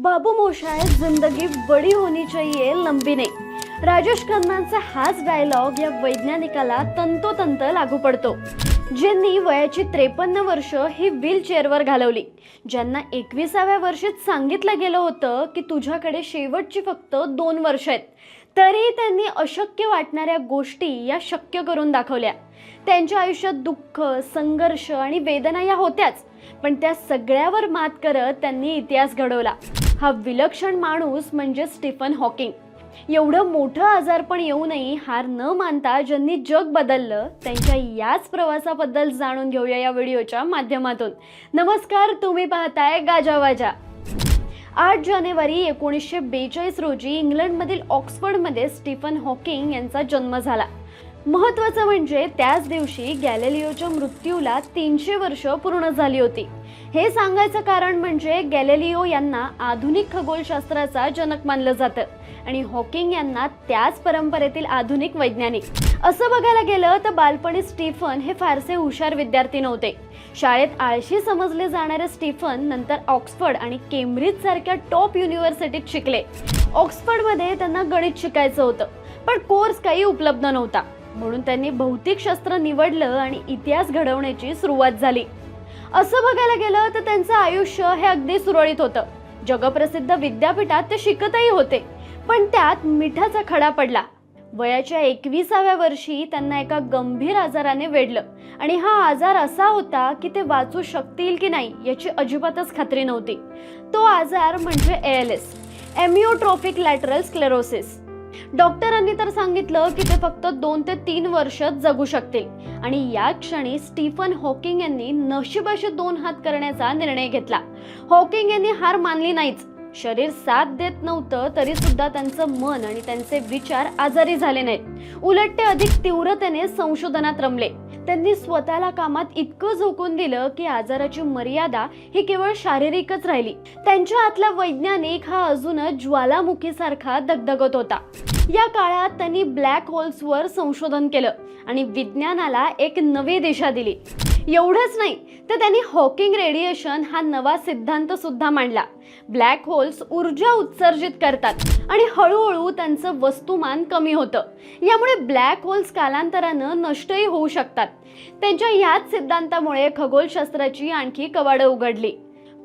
बाबू मोशाय जिंदगी बडी होनी चाहिए लंबी नाही राजेश खन्नांचा हाच डायलॉग या वैज्ञानिकाला तंतोतंत लागू पडतो. ज्यांनी वयाची त्रेपन्न वर्ष ही व्हीलचेअरवर घालवली. ज्यांना एकविसाव्या वर्षीच सांगितलं गेलं होतं की तुझ्याकडे शेवटची फक्त दोन वर्ष आहेत. तरी त्यांनी अशक्य वाटणाऱ्या गोष्टी या शक्य करून दाखवल्या. त्यांच्या आयुष्यात दुःख संघर्ष आणि वेदना या होत्याच पण त्या सगळ्यावर मात करत त्यांनी इतिहास घडवला. हा विलक्षण माणूस म्हणजे स्टीफन हॉकिंग. एवढं मोठं आजारपण येऊनही हार न मानता ज्यांनी जग बदललं त्यांच्या याच प्रवासाबद्दल जाणून घेऊया या व्हिडिओच्या माध्यमातून. नमस्कार तुम्ही पाहताय गाजावाजा आठ जानेवारी एकोणीसशे बेचाळीस रोजी इंग्लंडमधील ऑक्सफर्डमध्ये स्टीफन हॉकिंग यांचा जन्म झाला. महत्त्वाचं म्हणजे त्याच दिवशी गॅलेलिओच्या मृत्यूला तीनशे वर्ष पूर्ण झाली होती. हे सांगायचं कारण म्हणजे गॅलेलिओ यांना आधुनिक खगोलशास्त्राचा जनक मानलं जातं. आणि हॉकिंग यांना त्याच परंपरेतील आधुनिक वैज्ञानिक. असं बघायला गेलं तर बालपणी स्टीफन हे फारसे हुशार विद्यार्थी नव्हते. शाळेत आळशी समजले जाणारे स्टीफन नंतर ऑक्सफर्ड आणि केम्ब्रिज सारख्या टॉप युनिव्हर्सिटीत शिकले. ऑक्सफर्डमध्ये त्यांना गणित शिकायचं होतं पण कोर्स काही उपलब्ध नव्हता. म्हणून त्यांनी भौतिकशास्त्र निवडलं आणि इतिहास घडवण्याची सुरुवात झाली. असं बघायला गेलं तर त्यांचं आयुष्य हे अगदी सुरळीत होतं. जगप्रसिद्ध विद्यापीठात ते शिकतही होते. पण त्यात मिठाचा खडा पडला. वयाच्या एकविसाव्या वर्षी त्यांना एका गंभीर आजाराने वेढलं. आणि हा आजार असा होता की ते वाचू शकतील की नाही याची अजिबातच खात्री नव्हती. तो आजार म्हणजे L S amyotrophic lateral sclerosis डॉक्टरांनी तर सांगितलं की ते फक्त दोन ते तीन वर्ष जगू शकतील. आणि या क्षणी स्टीफन हॉकिंग यांनी नशिबाशी दोन हात करण्याचा निर्णय घेतला. हॉकिंग यांनी हार मानली नाहीच. शरीर साथ देत नव्हतं तरी सुद्धा त्यांचं मन आणि त्यांचे विचार आजारी झाले नाहीत. उलट ते अधिक तीव्रतेने संशोधनात रमले. त्यांनी स्वतःला कामात इतकं झोकून दिलं की आजाराची मर्यादा ही केवळ शारीरिकच राहिली. त्यांच्या आतला वैज्ञानिक हा अजूनच ज्वालामुखीसारखा दगदगत होता. या काळात त्यांनी ब्लॅक होल्सवर संशोधन केलं आणि विज्ञानाला एक नवी दिशा दिली. एवढंच नाही तर त्यांनी हॉकिंग रेडिएशन हा नवा सिद्धांत सुद्धा मांडला. ब्लॅक होल्स ऊर्जा उत्सर्जित करतात आणि हळूहळू त्यांचं वस्तुमान कमी होतं. यामुळे ब्लॅक होल्स कालांतरानं नष्टही होऊ शकतात. त्यांच्या ह्याच सिद्धांतामुळे खगोलशास्त्राची आणखी कवाडं उघडली.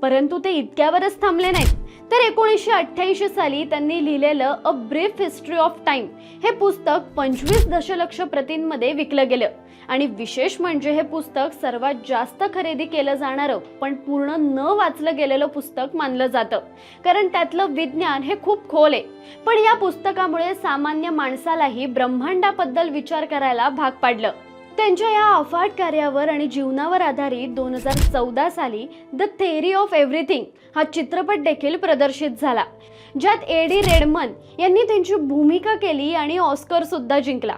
परंतु ते इतक्यावरच थांबले नाहीत. तर एकोणीसशे अठ्ठ्याऐंशी साली त्यांनी लिहिलेलं a brief history of time हे पुस्तक पंचवीस दशलक्ष प्रतींमध्ये विकलं गेलं. आणि विशेष म्हणजे हे पुस्तक सर्वात जास्त खरेदी केलं जाणारं पण पूर्ण न वाचलं गेलेलं पुस्तक मानलं जातं. कारण त्यातलं विज्ञान हे खूप खोल आहे. पण या पुस्तकामुळे सामान्य माणसालाही ब्रह्मांडाबद्दल विचार करायला भाग पाडलं. त्यांच्या या अफाट कार्यावर आणि जीवनावर आधारित दोन हजार चौदा साली द थेअरी ऑफ एव्हरीथिंग हा चित्रपट देखील प्रदर्शित झाला ज्यात एडी रेडमन यांनी त्यांची भूमिका केली आणि ऑस्कर सुद्धा जिंकला.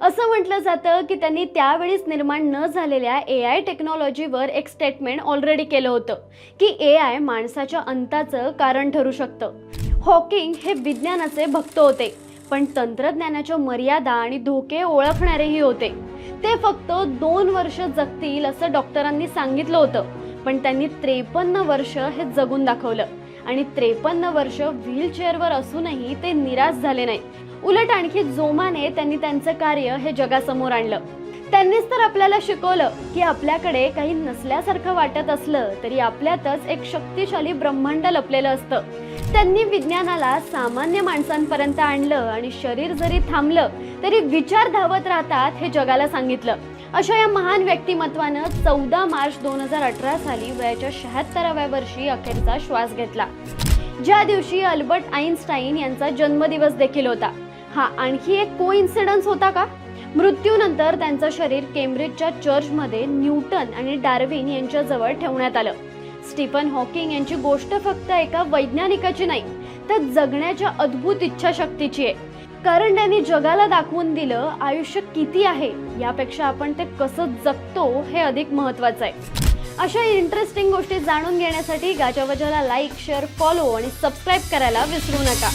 असं म्हटलं जातं की त्यांनी त्यावेळीच निर्माण न झालेल्या ए आय टेक्नॉलॉजीवर एक स्टेटमेंट ऑलरेडी केलं होतं की ए आय माणसाच्या अंताचं कारण ठरू शकतं. हॉकिंग हे विज्ञानाचे भक्त होते पण तंत्रज्ञानाच्या मर्यादा आणि धोके ओळखणारेही होते. ते फक्त दोन वर्ष जगतील असं डॉक्टरांनी सांगितलं होतं. पण त्यांनी त्रेपन्न वर्ष हे जगून दाखवलं. आणि त्रेपन्न वर्ष व्हीलचेअरवर असूनही ते निराश झाले नाही उलट आणखी जोमाने त्यांनी त्यांचं कार्य हे जगासमोर आणलं. त्यांनीच तर आपल्याला शिकवलं की आपल्याकडे काही नसल्यासारखं वाटत असलं तरी आपल्यातच एक शक्तिशाली ब्रह्मांड लपलेलं असतं. त्यांनी विज्ञानाला सामान्य माणसांपर्यंत आणलं आणि शरीर जरी थांबलं तरी विचार धावत राहतात हे जगाला सांगितलं. अशा या महान व्यक्तिमत्वानं चौदा मार्च दोन हजार अठरा साली वयाच्या शहात्तराव्या वर्षी अखेरचा श्वास घेतला. ज्या दिवशी अल्बर्ट आईन्स्टाईन यांचा जन्मदिवस देखील होता. हा आणखी एक को इन्सिडन्स होता का? मृत्यूनंतर त्यांचं शरीर केम्ब्रिजच्या चर्चमध्ये न्यूटन आणि डार्विन यांच्याजवळ ठेवण्यात आलं. स्टीफन हॉकिंग यांची गोष्ट फक्त एका वैज्ञानिकाची नाही तर जगण्याच्या अद्भुत इच्छाशक्तीची आहे. कारण त्यांनी जगाला दाखवून दिलं आयुष्य किती आहे यापेक्षा आपण ते कसं जगतो हे अधिक महत्वाचं आहे. अशा इंटरेस्टिंग गोष्टी जाणून घेण्यासाठी गाजावाजाला लाईक शेअर फॉलो आणि सबस्क्राईब करायला विसरू नका.